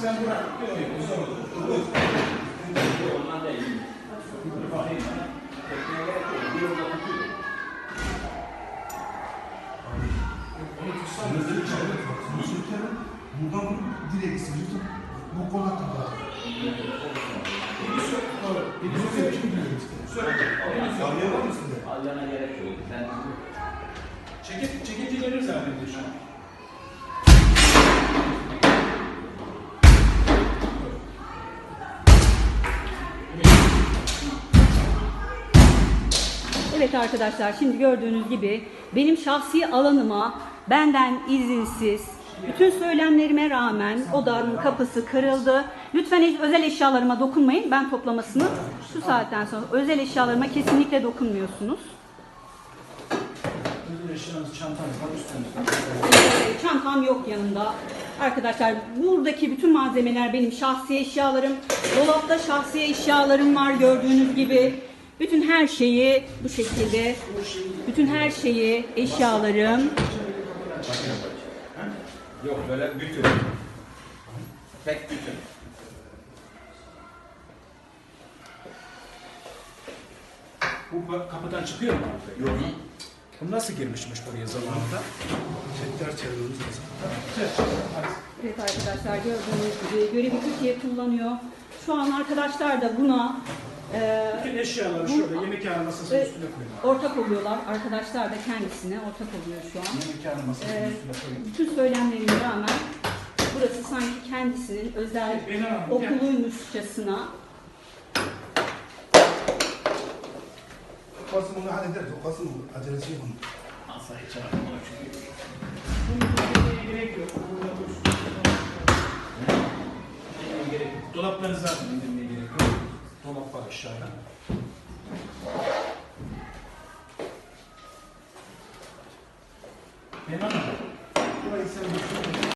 Sen bırak. Yok Bir yolda bir çabuk. Direkt sürtüp. Bu kola kadar. Bunu Alana gerek yok. Sen Çekip, çekince gelir zaten şu an. Evet arkadaşlar şimdi gördüğünüz gibi benim şahsi alanıma benden izinsiz bütün söylemlerime rağmen odanın kapısı kırıldı. Lütfen özel eşyalarıma dokunmayın. Ben toplamasını şu saatten sonra özel eşyalarıma kesinlikle dokunmuyorsunuz. Ödül eşyanız, çantanız var üstünüzde. Ee, Çantam yok yanımda. Arkadaşlar buradaki bütün malzemeler benim şahsi eşyalarım. Dolapta şahsi eşyalarım var gördüğünüz gibi. Bütün her şeyi bu şekilde, bütün her şeyi, eşyalarım. Yok böyle bütün. Tek bütün. Bu kapıdan çıkıyor mu? Yok. Bu nasıl girmişmiş buraya zamanında? Tekrar çevirmemiz lazım. Evet arkadaşlar gördüğünüz gibi görevi Türkiye kullanıyor. Şu an arkadaşlar da buna e, Bütün eşyaları şöyle yemekhane masasının Evet. üstüne koyuyor. ortak oluyorlar. Arkadaşlar da kendisine ortak oluyor şu an. Yemekhane masasının Ee, üstüne koyuyor. bütün söylemlerime rağmen burası sanki kendisinin özel Beni alın, gel. Bunu hallederiz. O Kasım acelesi yok. Masayı çağırma çünkü. Bunu tutmaya gerek yok. Dolapları zaten indirmeye gerek yok. Dolap var aşağıda. Benim hanım,